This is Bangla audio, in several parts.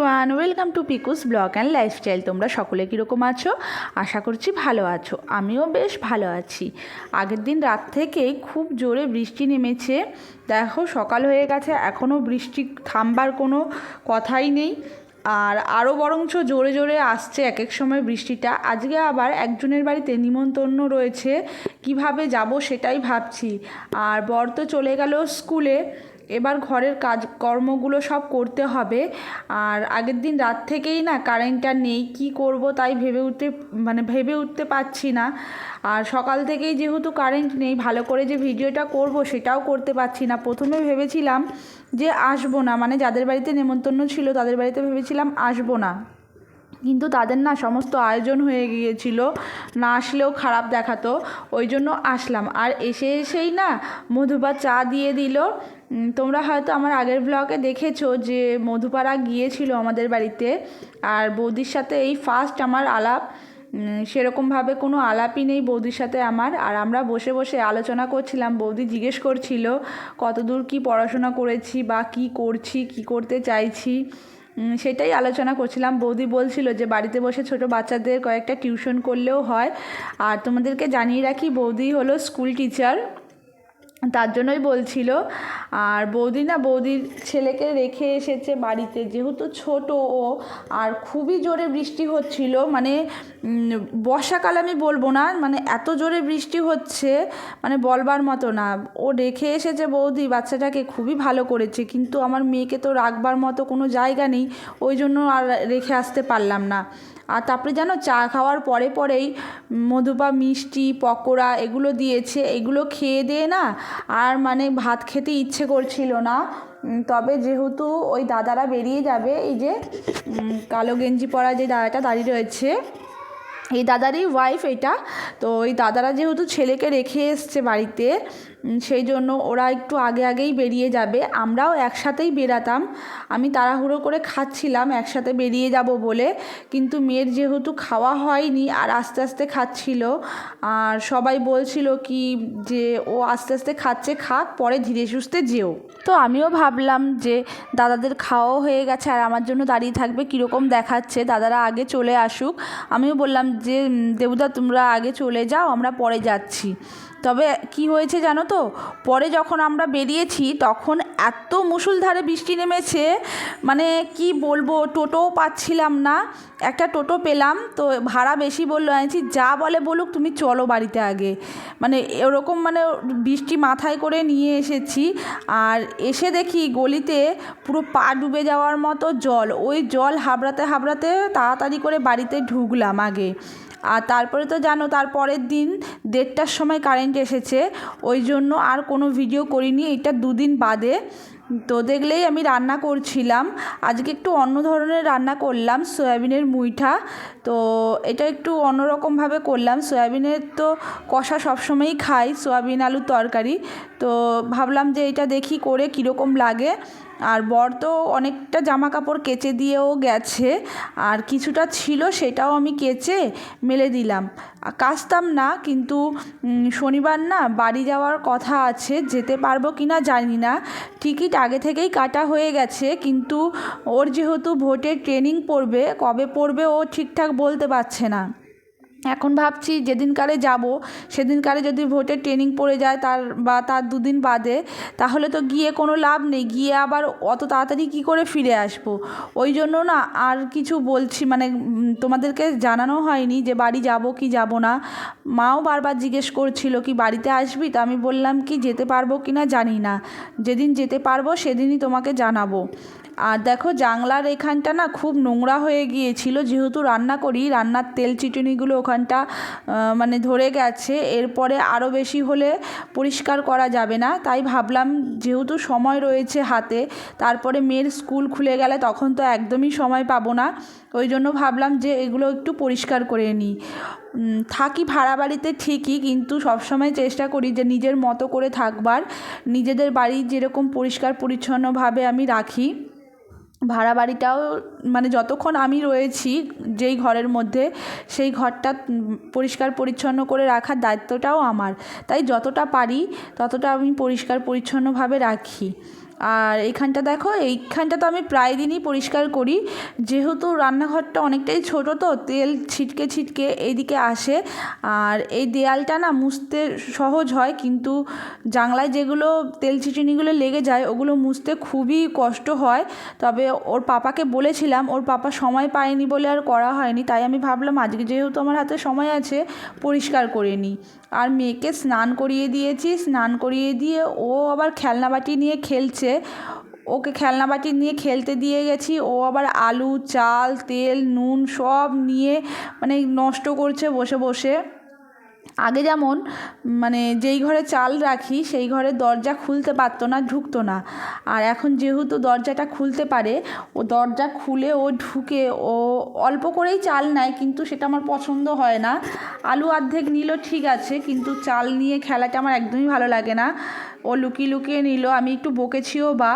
Everyone welcome to Piku's blog and lifestyle তোমরা সকলে কীরকম আছো? আশা করছি ভালো আছো। আমিও বেশ ভালো আছি। আগের দিন রাত থেকেই খুব জোরে বৃষ্টি নেমেছে। দেখো, সকাল হয়ে গেছে এখনও বৃষ্টি থামবার কোনো কথাই নেই। আর আরও বরঞ্চ জোরে জোরে আসছে এক এক সময় বৃষ্টিটা। আজকে আবার একজনের বাড়িতে নিমন্ত্রণ রয়েছে। কীভাবে যাব সেটাই ভাবছি। আর বর তো চলে গেল স্কুলে। এবার ঘরের কাজ কর্মগুলো সব করতে হবে। আর আগের দিন রাত থেকেই না কারেন্টটা নেই, কি করব তাই ভেবে উঠতে মানে ভেবে উঠতে পারছি না। আর সকাল থেকেই যেহেতু কারেন্ট নেই, ভালো করে যে ভিডিওটা করব সেটাও করতে পারছি না। প্রথমে ভেবেছিলাম যে আসব না মানে যাদের বাড়িতে নেমন্তন্ন ছিল তাদের বাড়িতে ভেবেছিলাম আসব না। কিন্তু তাদের না সমস্ত আয়োজন হয়ে গিয়েছিল। না আসলেও খারাপ দেখাতো। ওই জন্য আসলাম। আর এসে এসেই না মধুবা চা দিয়ে দিল। তোমরা হয়তো আমার আগের ব্লগে দেখেছ যে মধুপাড়া গিয়েছিল আমাদের বাড়িতে। আর বৌদির সাথে এই ফার্স্ট আমার আলাপ। সেরকমভাবে কোনো আলাপই নেই বৌদির সাথে আমার। আর আমরা বসে বসে আলোচনা করছিলাম। বৌদি জিজ্ঞেস করছিল, কতদূর কি পড়াশোনা করেছি বা কি করছি, কি করতে চাইছি? সেটাই আলোচনা করছিলাম। বৌদি বলছিল যে বাড়িতে বসে ছোট বাচ্চাদের কয়েকটা টিউশন করলেও হয়। আর তোমাদেরকে জানিয়ে রাখি, বৌদি হলো স্কুল টিচার। তার জন্যই বলছিল। আর বৌদি না, বৌদির ছেলেকে রেখে এসেছে বাড়িতে। যেহেতু ছোট ও, আর খুবই জোরে বৃষ্টি হচ্ছিল মানে বর্ষাকাল আমি বলব না মানে এত জোরে বৃষ্টি হচ্ছে মানে বলবার মতো না। ও রেখে এসেছে বৌদি, বাচ্চাটাকে খুবই ভালো করেছে, কিন্তু আমার মেয়েকে তো রাখবার মতো কোনো জায়গা নেই, ওই জন্য আর রেখে আসতে পারলাম না। আর তারপরে জানো, চা খাওয়ার পরে পরেই মধুপা মিষ্টি, পকোড়া এগুলো দিয়েছে, এগুলো খেয়ে দিয়ে না আর মানে ভাত খেতে ইচ্ছে করছিল না। তবে যেহেতু ওই দাদারা বেরিয়ে যাবে, এই যে কালো গেঞ্জি পরা যে দাদাটা দাঁড়িয়ে রয়েছে এই দাদারই ওয়াইফ এটা। তো ওই দাদারা যেহেতু ছেলেকে রেখে এসছে বাড়িতে সেই জন্য ওরা একটু আগে আগেই বেরিয়ে যাবে। আমরাও একসাথেই বেরাতাম। আমি তাড়াহুড়ো করে খাচ্ছিলাম, একসাথে বেরিয়ে যাব বলে। কিন্তু মেয়ের যেহেতু খাওয়া হয়নি আর আস্তে আস্তে খাচ্ছিল, আর সবাই বলছিল কি যে ও আস্তে আস্তে খাচ্ছে, খাক, পরে ধীরে সুস্থে যেও। তো আমিও ভাবলাম যে দাদাদের খাওয়াও হয়ে গেছে আর আমার জন্য দাঁড়িয়ে থাকবে, কীরকম দেখাচ্ছে, দাদারা আগে চলে আসুক। আমিও বললাম যে দেবুদা, তোমরা আগে চলে যাও, আমরা পরে যাচ্ছি। তবে কি হয়েছে জানো তো? পরে যখন আমরা বেরিয়েছি, তখন এত মুষলধারে বৃষ্টি নেমেছে মানে কি বলব, টোটোও পাচ্ছিলাম না। একটা টোটো পেলাম, তো ভাড়া বেশি বলল আনছি যা বলে বলুক, তুমি চলো বাড়িতে আগে। মানে এরকম মানে বৃষ্টি মাথায় করে নিয়ে এসেছি, আর এসে দেখি গলিতে পুরো পা ডুবে যাওয়ার মতো জল। ওই জল হাবড়াতে হাবড়াতে তাড়াতাড়ি করে বাড়িতে ঢুকলাম আগে। আর তারপরে তো জানো, তারপরের দিন দেড়টার সময় কারেন্ট এসেছে, ওই জন্য আর কোনো ভিডিও করিনি এটা দুদিন বাদে। তো দেখলেই আমি রান্না করছিলাম, আজকে একটু অন্য ধরনের রান্না করলাম, সয়াবিনের মুইঠা। তো এটা একটু অন্যরকমভাবে করলাম, সয়াবিনের তো কষা সবসময়ই খাই, সয়াবিন আলুর তরকারি। তো ভাবলাম যে এটা দেখি করে কীরকম লাগে। আর বর তো অনেকটা জামা কাপড় কেচে দিয়েও গেছে, আর কিছুটা ছিল সেটাও আমি কেচে মেলে দিলাম। কাচতাম না, কিন্তু শনিবার না বাড়ি যাওয়ার কথা আছে, যেতে পারব কি না জানি না। টিকিট আগে থেকেই কাটা হয়ে গেছে, কিন্তু ওর যেহেতু ভোটের ট্রেনিং পড়বে, কবে পড়বে ও ঠিকঠাক বলতে পারছে না। এখন ভাবছি যেদিনকারে যাব সেদিনকারে যদি ভোটের ট্রেনিং পড়ে যায় তার বা তার দুদিন বাদে, তাহলে তো গিয়ে কোনো লাভ নেই, গিয়ে আবার অত তাড়াতাড়ি কী করে ফিরে আসব? ওই জন্য না আর কিছু বলছি মানে তোমাদেরকে জানানো হয়নি যে বাড়ি যাব কি যাব না। মাও বারবার জিজ্ঞেস করছিল, কি বাড়িতে আসবি? তো আমি বললাম, কি যেতে পারব কি না জানি না। যেদিন যেতে পারব সেদিনই তোমাকে জানাব। আর দেখো জানলার এখানটা না খুব নোংরা হয়ে গিয়েছিল, যেহেতু রান্না করি, রান্নার তেল চিটুনিগুলো ওখানটা মানে ধরে গেছে। এরপরে আরও বেশি হলে পরিষ্কার করা যাবে না। তাই ভাবলাম যেহেতু সময় রয়েছে হাতে, তারপরে মেয়ের স্কুল খুলে গেলে তখন তো একদমই সময় পাবো না। ওই জন্য ভাবলাম যে এগুলো একটু পরিষ্কার করে নিই। থাকি ভাড়া বাড়িতে ঠিকই, কিন্তু সবসময় চেষ্টা করি যে নিজের মতো করে থাকবার। নিজেদের বাড়ি যেরকম পরিষ্কার পরিচ্ছন্নভাবে আমি রাখি। ভাড়া বাড়িটাও মানে যতক্ষণ আমি রয়েছি, যেই ঘরের মধ্যে, সেই ঘরটা পরিষ্কার পরিচ্ছন্ন করে রাখার দায়িত্বটাও আমার। তাই যতটা পারি, ততটা আমি পরিষ্কার পরিচ্ছন্নভাবে রাখি। আর এইখানটা দেখো, এইখানটা তো আমি প্রায় দিনই পরিষ্কার করি। যেহেতু রান্নাঘরটা অনেকটাই ছোটো তো, তেল ছিটকে ছিটকে এইদিকে আসে। আর এই দেয়ালটা না মুছতে সহজ হয়, কিন্তু জানলায় যেগুলো তেল ছিটিনিগুলো লেগে যায়, ওগুলো মুছতে খুবই কষ্ট হয়। তবে ওর পাপাকে বলেছিলাম, ওর পাপা সময় পায়নি বলে আর করা হয়নি, তাই আমি ভাবলাম আজকে যেহেতু আমার হাতে সময় আছে, পরিষ্কার করে নিই। আর মেয়েকে স্নান করিয়ে দিয়েছি, স্নান করিয়ে দিয়ে ও আবার খেলনা বাটি নিয়ে খেলছে। ওকে খেলনা বাটি নিয়ে খেলতে দিয়ে গেছি। ও আবার আলু, চাল, তেল, নুন সব নিয়ে মানে নষ্ট করছে বসে বসে। আগে যেমন মানে যেই ঘরে চাল রাখি, সেই ঘরে দরজা খুলতে পারতো না, ঢুকতো না। আর এখন যেহেতু দরজাটা খুলতে পারে, ও দরজা খুলে ও ঢুকে ও অল্প করেই চাল নেয়, কিন্তু সেটা আমার পছন্দ হয় না। আলু অর্ধেক নিল ঠিক আছে, কিন্তু চাল নিয়ে খেলাটা আমার একদমই ভালো লাগে না। ও লুকিয়ে লুকিয়ে নিল। আমি একটু বকেছিও বা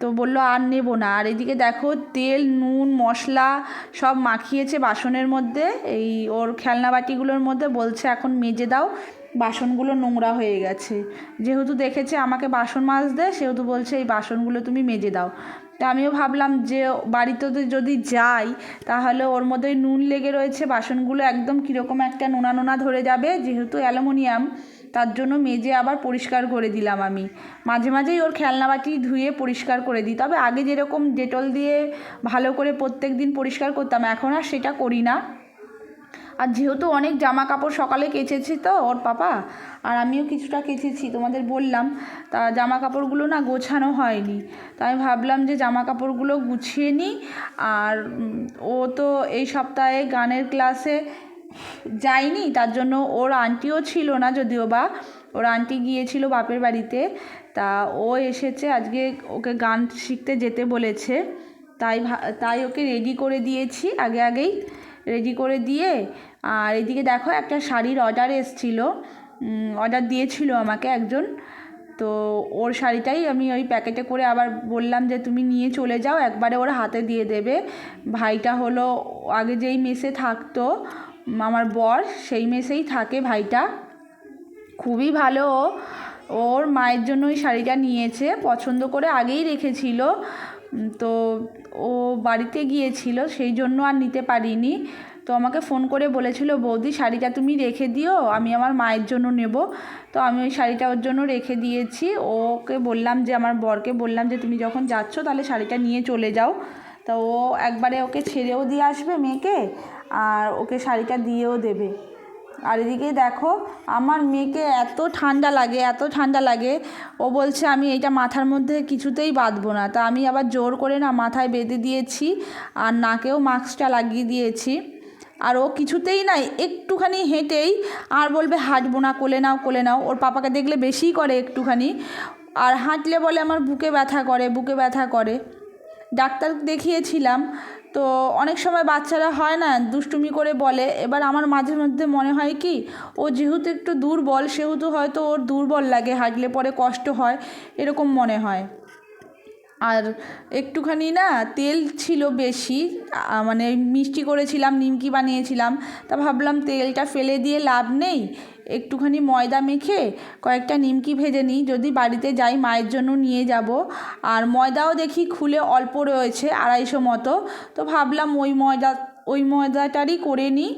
তো বলল, আর নেব না। আর এদিকে দেখো, তেল, নুন, মশলা সব মাখিয়েছে বাসনের মধ্যে। এই ওর খেলনা বাটিগুলোর মধ্যে বলছে, এখন মেজে দাও, বাসনগুলো নোংরা হয়ে গেছে। যেহেতু দেখেছে আমাকে বাসন মাজতে, সেহেতু বলছে, এই বাসনগুলো তুমি মেজে দাও। তা আমিও ভাবলাম যে, বাড়িতে যদি যাই, তাহলে ওর মধ্যে নুন লেগে রয়েছে, বাসনগুলো একদম কীরকম একটা নোনা নোনা ধরে যাবে, যেহেতু অ্যালুমিনিয়াম। তার জন্য মেজে আবার পরিষ্কার করে দিলাম আমি। মাঝে মাঝেই ওর খেলনা বাটি ধুয়ে পরিষ্কার করে দিই। তবে আগে যেরকম ডেটল দিয়ে ভালো করে প্রত্যেক দিন পরিষ্কার করতাম, এখন আর সেটা করি না। আর যেহেতু অনেক জামা কাপড় সকালে কেচেছি তো ওর পাপা, আর আমিও কিছুটা কেচেছি, তোমাদের বললাম। তা জামা কাপড়গুলো না গোছানো হয়নি। তাই আমি ভাবলাম যে জামা কাপড়গুলো গুছিয়ে নিই। আর ও তো এই সপ্তাহে গানের ক্লাসে যায়নি, তার জন্য ওর আন্টিও ছিল না যদিও বা। ওর আন্টি গিয়েছিল বাপের বাড়িতে। তা ও এসেছে, আজকে ওকে গান শিখতে যেতে বলেছে। তাই তাই ওকে রেডি করে দিয়েছি আগে আগেই। রেডি করে দিয়ে, আর এদিকে দেখো একটা শাড়ির অর্ডার এসেছিল। অর্ডার দিয়েছিল আমাকে একজন। তো ওর শাড়িটাই আমি ওই প্যাকেটে করে আবার বললাম যে, তুমি নিয়ে চলে যাও, একবারে ওর হাতে দিয়ে দেবে। ভাইটা হলো, আগে যেই মেসে থাকতো আমার বর, সেই মেসেই থাকে ভাইটা। খুবই ভালো। ওর মায়ের জন্য ওই শাড়িটা নিয়েছে, পছন্দ করে আগেই রেখেছিল। তো ও বাড়িতে গিয়েছিল, সেই জন্য আর নিতে পারিনি। তো আমাকে ফোন করে বলেছিল, বৌদি, শাড়িটা তুমি রেখে দিও, আমি আমার মায়ের জন্য নেব। তো আমি ওই শাড়িটা ওর জন্য রেখে দিয়েছি। ওকে বললাম যে, আমার বরকে বললাম যে, তুমি যখন যাচ্ছ তাহলে শাড়িটা নিয়ে চলে যাও। তা ও একবারে ওকে ছেড়েও দিয়ে আসবে মেয়েকে। আর ওকে শাড়িটা দিয়েও দেবে। আর এদিকে দেখো, আমার মেয়েকে এত ঠান্ডা লাগে, এত ঠান্ডা লাগে। ও বলছে, আমি এইটা মাথার মধ্যে কিছুতেই বাঁধবো না। তা আমি আবার জোর করে না মাথায় বেঁধে দিয়েছি আর নাকেও মাস্কটা লাগিয়ে দিয়েছি। আর ও কিছুতেই নাই একটুখানি হেঁটেই আর বলবে, হাঁটবো না, কোলে নাও কোলে নাও। ওর পাপাকে দেখলে বেশিই করে একটুখানি। আর হাঁটলে বলে, আমার বুকে ব্যথা করে, বুকে ব্যথা করে। ডাক্তার দেখিয়েছিলাম তো অনেক সময় বাচ্চারা হয় না, দুষ্টুমি করে বলে। এবার আমার মাঝে মধ্যে মনে হয় কি, ও যেহেতু একটু দুর্বল, সেহেতু হয়তো ওর দুর্বল লাগে, হাঁটলে পরে কষ্ট হয়, এরকম মনে হয়। আর একটুখানি না তেল ছিল বেশি মানে মিষ্টি করেছিলাম, নিমকি বানিয়েছিলাম, তা ভাবলাম তেলটা ফেলে দিয়ে লাভ নেই, একটুখানি ময়দা মেখে কয়েকটা নিমকি ভেজে নিই, যদি বাড়িতে যাই মায়ের জন্য নিয়ে যাব। আর ময়দাও দেখি খুলে অল্প রয়েছে, আড়াইশো মতো, তো ভাবলাম ওই ময়দা, ওই ময়দাটারই করে নিই,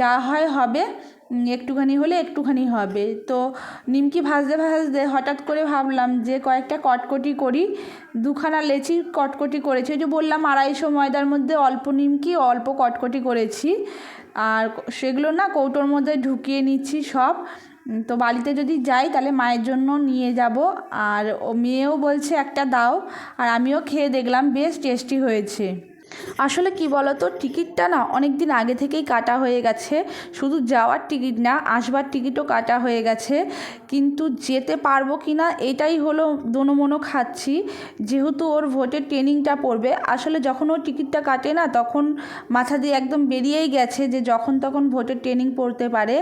যা হয় হবে। একটুখানি হলে একটুখানি হবে। তো নিমকি ভাজতে ভাজতে হঠাৎ করে ভাবলাম যে কয়েকটা কটকটি করি, দুখানা লেচি কটকটি করেছি। ওই যে বললাম আড়াইশো ময়দার মধ্যে অল্প নিমকি, অল্প কটকটি করেছি। আর সেগুলো না কৌটোর মধ্যে ঢুকিয়ে নিচ্ছি সব। তো বাড়িতে যদি যাই তাহলে মায়ের জন্য নিয়ে যাব। আর ও মেয়েও বলছে একটা দাও। আর আমিও খেয়ে দেখলাম বেশ টেস্টি হয়েছে। আসলে কি বলতো, টিকিটটা না অনেক দিন আগে থেকেই কাটা হয়ে গেছে। শুধু যাওয়ার টিকিট না, আসবার টিকিটও কাটা হয়ে গেছে। কিন্তু যেতে পারব কি না এটাই হলো দোনোমনো খাচ্ছি। যেহেতু ওর ভোটের ট্রেনিংটা পড়বে, আসলে যখন ও টিকিটটা কাটে না, তখন মাথা দিয়ে একদম বেরিয়েই গেছে যে যখন তখন ভোটের ট্রেনিং পড়তে পারে।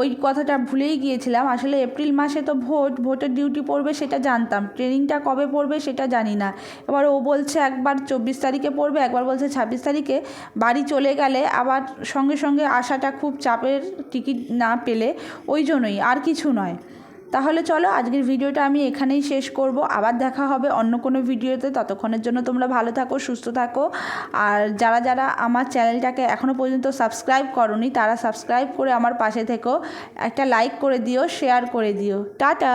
ওই কথাটা ভুলেই গিয়েছিলাম। আসলে এপ্রিল মাসে তো ভোট, ভোটের ডিউটি পড়বে সেটা জানতাম। ট্রেনিংটা কবে পড়বে সেটা জানি না। এবার ও বলছে একবার চব্বিশ তারিখে পড়বে একবার বলছে ছাব্বিশ তারিখে বাড়ি চলে গেলে আবার সঙ্গে সঙ্গে আসাটা খুব চাপের টিকিট না পেলে ওই জন্যই, আর কিছু নয়। তাহলে চলো আজকের ভিডিওটা আমি এখানেই শেষ করব। আবার দেখা হবে অন্য কোনো ভিডিওতে। ততক্ষণের জন্য তোমরা ভালো থাকো, সুস্থ থাকো। আর যারা যারা আমার চ্যানেলটাকে এখনও পর্যন্ত সাবস্ক্রাইব করনি, তারা সাবস্ক্রাইব করে আমার পাশে থেকো। একটা লাইক করে দিও, শেয়ার করে দিও। টাটা!